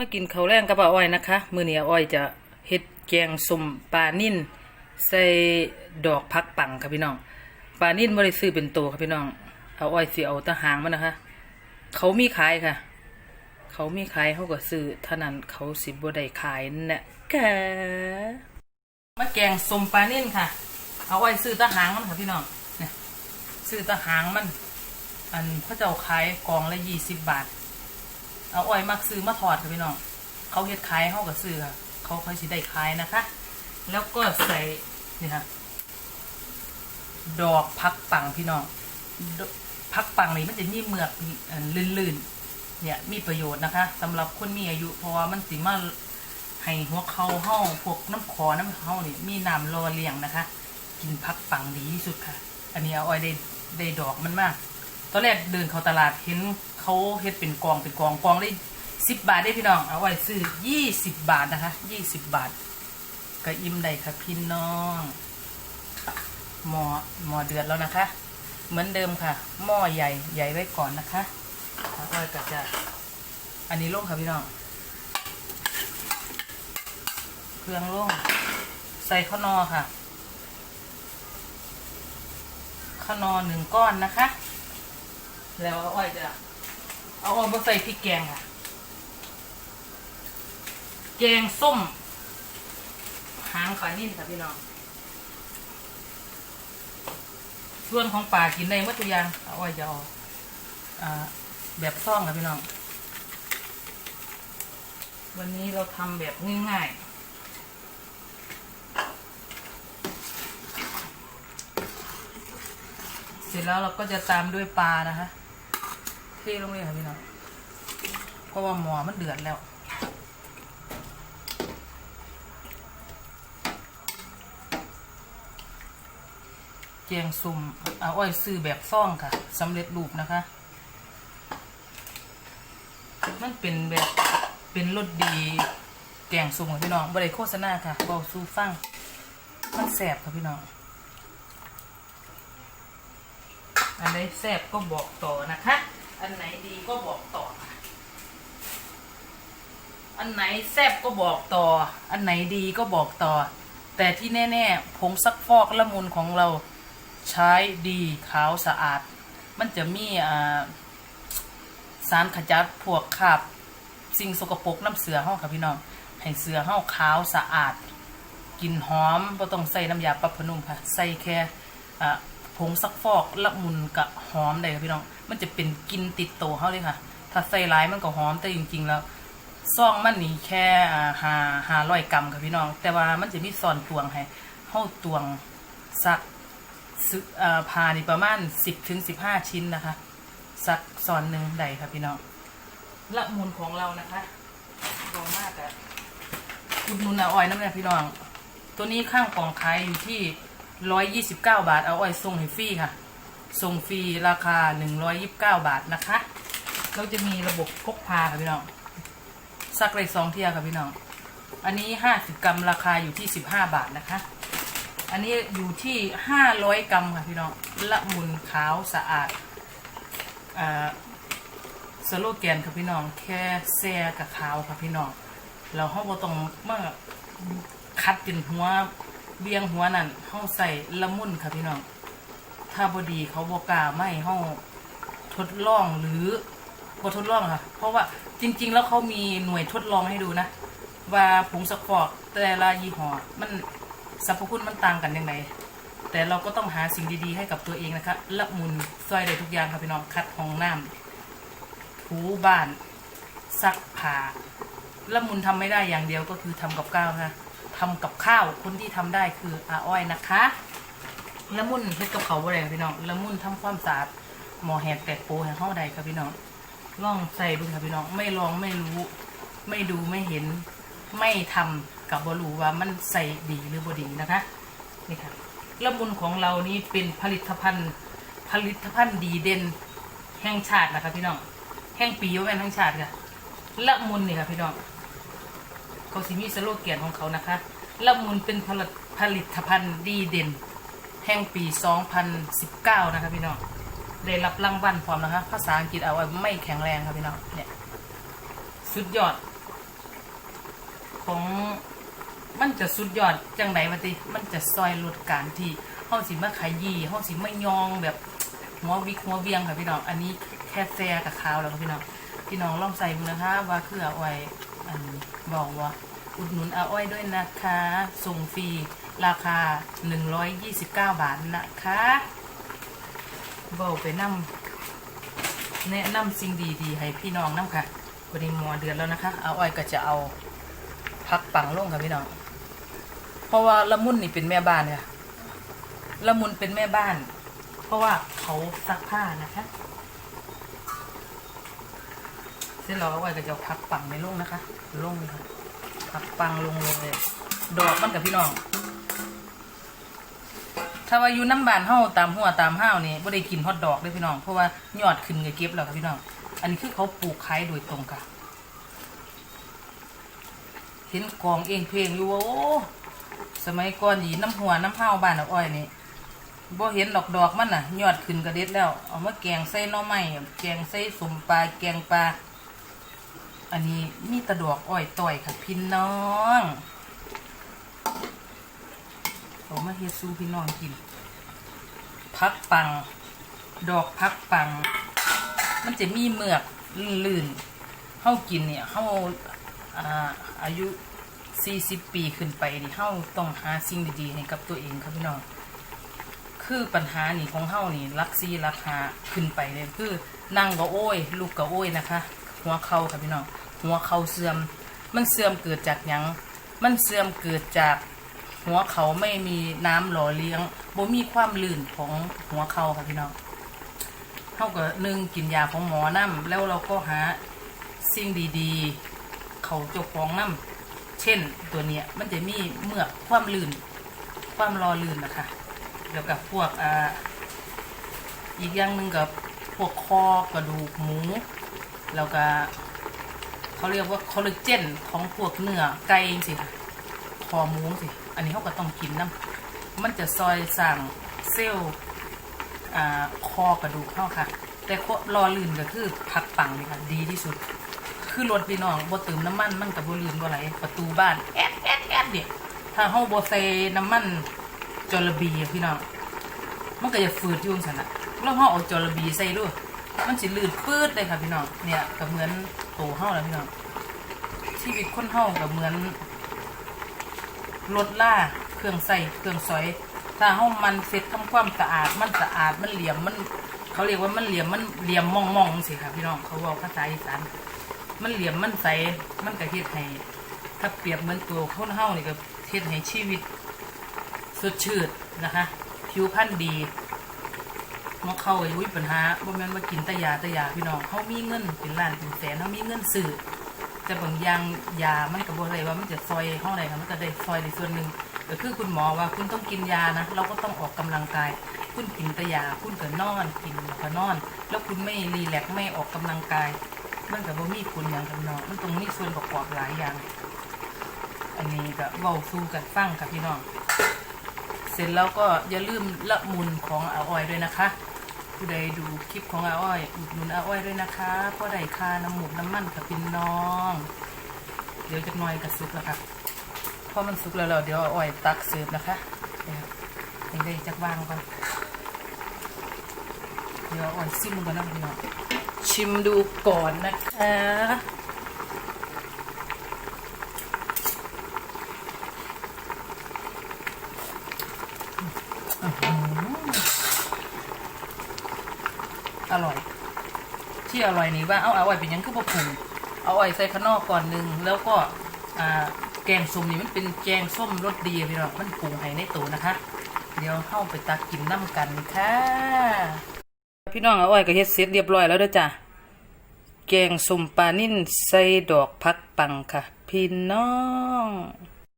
มากินข้าวแรงกับป้าอ้อยนะคะ มื้อนี้อาอ้อยจะเฮ็ดแกงสมปลานิ่นใส่ดอกพักปังค่ะพี่น้องปลานิ่นบ่ได้ซื้อเป็นโตค่ะพี่น้อง เอาอ้อยสิเอาตะหางมันนะคะ เขามีขายค่ะ เขามีขายเขาก็ซื้อเท่านั้นเขาสิบ่ได้ขายนะกะมาแกงสมปลานิ่นค่ะ เอาอ้อยซื้อตะหางมันค่ะพี่น้องเนี่ยซื้อตะหางมัน อันเขาเจ้าขายกองละยี่สิบบาท เอาอ้อยมักซื้อมาถอดค่ะพี่น้องเขาเฮ็ดขายเขาก็ซื้อค่ะเขาค่อยสิได้ขายนะคะ แล้วก็ใส่นี่ค่ะดอกพักปังพี่น้องพักปังนี่มันจะมีเมือกลื่นๆเนี่ยมีประโยชน์นะคะสำหรับคนมีอายุ เพราะว่ามันสิมาให้หัวเขาเฮาพวกน้ำคอน้ำเฮานี่มีน้ำรอเลี้ยงนะคะ กินพักปังดีที่สุดค่ะ อันนี้เอาอ้อยได้ได้ดอกมันมาก ตอนแรกเดินเข้าตลาดเห็น เขาเฮ็ดเป็นกองเป็นกองกองได้สิบบาทได้พี่น้อง เอาไว้ซื้อยี่สิบบาทนะคะยี่สิบบาทก็อิ่มได้ค่ะพี่น้องหม้อหม้อเดือดแล้วนะคะ เหมือนเดิมค่ะ หม้อใหญ่ใหญ่ไว้ก่อนนะคะเอาไว้ก็จะอันนี้ลงค่ะพี่น้องเครื่องลงใส่ข้าวนอค่ะข้าวนอหนึ่งก้อนนะคะ แล้วเอาอ้อยจะ เอาออยมาใส่พริกแกงค่ะ แกงส้ม หางปลานิ่นค่ะพี่น้อง ส่วนของป่ากินได้หมดทุกอย่างเอาอ้ยจะเอาอ่าแบบซ่องค่ะพี่น้อง วันนี้เราทำแบบง่ายๆเสร็จแล้วเราก็จะตามด้วยปลานะคะ เทลงเลยค่ะพี่น้องเพราะว่าหมอมันเดือดแล้วแกงสุ่มเอาอ้อยซื้อแบบซ่องค่ะสำเร็จรูปนะคะ มันเป็นแบบเป็นรสดีแกงสุ่มค่ะพี่น้องบริโฆษณาค่ะเบาสู้ฟังมันแสบค่ะพี่น้องอันไหนแซ่บก็บอกต่อนะคะ อันไหนดีก็บอกต่อ อันไหนแซ่บก็บอกต่อ อันไหนดีก็บอกต่อ แต่ที่แน่ๆผงซักฟอกละมุนของเราใช้ดีขาวสะอาด มันจะมีอ่าสารขจัดพวกคราบสิ่งสกปรกน้ำเสือห้องค่ะพี่น้อง ให้เสือห้าขาวสะอาดกลิ่นหอมบ่ต้องใส่น้ำยาปรับผนุ่มค่ะ ใส่แค่อ่า งซักฟอกละมุนกับหอมได้ค่ะพี่น้อง มันจะเป็นกลิ่นติดตัวเขาเลยค่ะ ถ้าใส่หลายมันก็หอมแต่จริง ๆ แล้วซองมันนี่แค่อ่าหาหาร้อยกรัมค่ะพี่น้อง แต่ว่ามันจะมีซอนตวงให้เฮาตวงสักซึอ่าพานี่ประมาณสิบถึงสิบห้าชิ้นนะคะสักซอนหนึ่งได้ค่ะพี่น้องละมุนของเรานะคะเรามากอะอุดหนุนอาอ้อยน้ำเนี่ยพี่น้อง ตัวนี้ข้างกล่องขายอยู่ที่ ร้อยยี่สิบาท เอาอ้อยส่งให้ฟรีค่ะ ส่งฟรีราคาหนึ่งร้อยยิบาทนะคะ เราจะมีระบบพกพาค่ะพี่น้องซักเลยสองเทียค่ะพี่น้อง อันนี้ห้าสิบกรัมราคาอยู่ที่สิบาทนะคะ อันนี้อยู่ที่ห้าร้อยกรัมค่ะพี่น้อง ละมุนขาวสะอาดอ่าสโลแกนค่ะพี่น้อง แค่แซ่กับขาวค่ะพี่น้อง เราเฮาบ่ต้องมาคัดจนหัว เบียงหัวนั่นเฮาใส่ละมุนค่ะพี่น้อง ถ้าบดีเขาบ่กล้าไม่เฮาทดลองหรือบ่ทดลองค่ะ เพราะว่าจริง ๆ แล้วเขามีหน่วยทดลองให้ดูนะ ว่าผงซักอกแต่ละยี่ห้อมันสรรพคุณมันต่างกันยังไงแต่เราก็ต้องหาสิ่งดีๆ ให้กับตัวเองนะคะละมุนซอยได้ทุกอย่างค่ะพี่น้องคัดห้องน้ำถูบ้านซักผ้าละมุนทำไม่ได้อย่างเดียวก็คือทำกับข้าวค่ะ ทำกับข้าวคนที่ทำได้คืออาอ้อยนะคะละมุนเฮ็ดกับเขาวบ่ได้พี่น้องละมุนทำความสะอาดหมอแหกแตกโปให้เฮาได้ค่ะพี่น้องลองใส่ดูค่ะพี่น้องไม่ลองไม่รู้ ไม่ดูไม่เห็น ไม่ทำกับบ่รู้ว่ามันใส่ดีหรือบ่ดีนะคะนี่ค่ะละมุนของเรานี่เป็นผลิตภัณฑ์ ผลิตภัณฑ์ดีเด่นแห่งชาตินะคะพี่น้องแห่งปีว่าแม่นแห่งชาติค่ะละมุนนี่ค่ะพี่น้อง เขาสิมีสโลแกนของเขานะคะละมุนเป็นผลิตผลิตภัณฑ์ดีเด่น แห่งปี 2019 นะคะพี่น้องได้รับรางวัลพร้อมนะคะ ภาษาอังกฤษเอาไว้ไม่แข็งแรงค่ะพี่น้องเนี่ยสุดยอด ของมันจะสุดยอดจังไดวะติมันจะซอยลดการที่เฮาสิมาขยี้เฮาสิไม่ยองแบบหัววิกหัวเวียงค่ะพี่น้อง อันนี้แค่แซ่กับข้าวแล้วค่ะพี่น้องพี่น้องลองใส่ดูนะคะว่าคืออาอ้ อันบอกว่า อุดหนุนอาอ้อยด้วยนะคะ ส่งฟรีราคา 129 บาทนะคะเบาไปนำแนะนำสิ่งดีๆ ให้พี่น้องนํค่ะวันนี้มอเดือนแล้วนะคะอาอ้อยก็จะเอาพักปังลงค่ะพี่น้อง เพราะว่าละมุนนี่เป็นแม่บ้านค่ะละมุนเป็นแม่บ้าน เพราะว่าเขาซักผ้านะคะ เสร็จแล้วเอาไว้ก็จะพักปังในลงนะคะลงเลยค่ะพักปังลงเลยดอกมันกับพี่น้อง ถ้าว่าอยู่น้ำบานเฮาตามหัวตามห้าวนี่บ่ได้กินฮอทดอกเลยพี่น้อง เพราะว่ายอดขึ้นก็เก็บแล้วค่ะพี่น้อง อันนี้คือเขาปลูกขายโดยตรงค่ะ เห็นกองเองเพลงอยู่ว่าโอ้สมัยก่อนหยีน้ำหัวน้ำห้าบ้านเอาอ้อยนี่บ่เห็นดอกดอกมันน่ะ ยอดขึ้นกระเด็ดแล้ว เอามาแกงใส่หน่อไม้แกงใส่สมปลาแกงปลา อันนี้มีตะดอกอ้อยต่อยค่ะพี่น้องเอมาเฮ็ดสู้พี่น้องกิน พักปัง ดอกพักปัง มันจะมีเมือกลื่นๆเฮากินเนี่ยเฮาอาอายุ 40 ปีขึ้นไปนี่เฮาต้องหาสิ่งดีๆให้กับตัวเองครับพี่น้องคือปัญหานี่ของเฮานี่รักซีราคาขึ้นไปเลยคือนั่งก็โอ้ย ลูกก็โอ้ยนะคะ หัวเข่าค่ะพี่น้องหัวเข่าเสื่อม มันเสื่อมเกิดจากหยังมันเสื่อมเกิดจากหัวเขาไม่มีน้ำหล่อเลี้ยงบ่มีความลื่นของหัวเข่าค่ะพี่น้องเฮาก็หนึ่งกินยาของหมอนํแล้วเราก็หาสิ่งดีๆ เขาเจ้าของนํเช่นตัวเนี้ยมันจะมีเมือกความลื่น ความรอลื่นนะคะแล้วกับพวกอ่าอีกอย่างหนึ่งกับพวกคอกระดูกหมู แล้วก็เขาเรียกว่าคอลลาเจนของพวกเนื้อไก่สิค่ะคอหมูสิ อันนี้เขาก็ต้องกินน้ำมันจะซอยสั่งเซลล์อ่าคอกระดูกเข้าค่ะ แต่รอลื่นก็คือผักปังเลยค่ะ ดีที่สุด คือรถพี่น้องบ่เติมน้ำมันมันกับบ่ลื่นบ่ไหลประตูบ้านแอดแอดแอดเนี่ยถ้าเฮาบ่ใส่น้ำมันจระบีพี่น้องมันก็จะฝืดอยุ่งสันอะแล้วห่อเอาจระบีใส่ด้วย มันสิลื่นปื๊ดเลยค่ะพี่น้อง เนี่ยก็เหมือนโตเห่าแล้วพี่น้อง ชีวิตคนเห่าก็เหมือนรถล่าเครื่องใส่เครื่องซอย ถ้าเห่ามันเสร็จทำความสะอาด มันสะอาด มันเหลี่ยม มัน เขาเรียกว่ามันเหลี่ยม มันเหลี่ยมมองมองสิค่ะพี่น้อง เขาบอกภาษาอีสาน มันเหลี่ยม มันใส มันก็เฮ็ดให้ถ้าเปรียบเหมือนตัวคนเห่านี่ก็เฮ็ดให้ชีวิตสดชื่นนะคะ ผิวพรรณดี มอเข้าอายุปัญหาบ่แม่นว่ากินแตยาแตยาพี่น้องเขามีเงินเป็นล้านเป็นแสนเขามีเงินซื้อแต่บางอย่างยามันก็บ่ได้ว่ามันจะซอยเฮาได้ค่ะมันก็ได้ซอยในส่วนหนึ่งก็คือคุณหมอว่าคุณต้องกินยานะเราก็ต้องออกกำลังกาย คุณกินแตยาคุณก็นอนกินก็นอน แล้วคุณไม่รีแลกไม่ออกกำลังกายมันก็บ่มีคุณอย่างกับน้องมันต้องมีส่วนประกอบหลายอย่างอันนี้ก็เว้าสู่กันฟังค่ะพี่น้อง เสร็จแล้วก็อย่าลืมละมุนของอาอ้อยด้วยนะคะ ผู้ใดดูคลิปของอาอ้อยอุดหนุนอาอ้อยด้วยนะคะเพราะได้ค่าน้ำหมูกน้ำมันกับพี่น้อง เดี๋ยวจะน้อยกับซุกแล้วค่ะพอมันสุกแล้วเราเดี๋ยวอาอ้อยตักเสิร์ฟนะคะเดี๋ยวให้ได้จักวางก่อนเดี๋ยวอ่อ้อยซิมก่อนนะพี่น้องชิมดูก่อนนะคะ อร่อย ที่ อร่อยนี่ว่าเอาเอาไว้เป็นยังคือบ่ปรุงเอาไว้ใส่ข้างนอกก่อนหนึ่งแล้วก็อ่าแกงส้มนี่มันเป็นแกงส้มรสดีพี่น้องมันปรุงให้ในตัวนะคะ เดี๋ยวเข้าไปตักกินน้ำกันค่ะ พี่น้องเอาไว้ก็เฮ็ดเสร็จเรียบร้อยแล้วเด้อจ้ะแกงส้มปลานิ่นใส่ดอกพักปังค่ะ พี่น้อง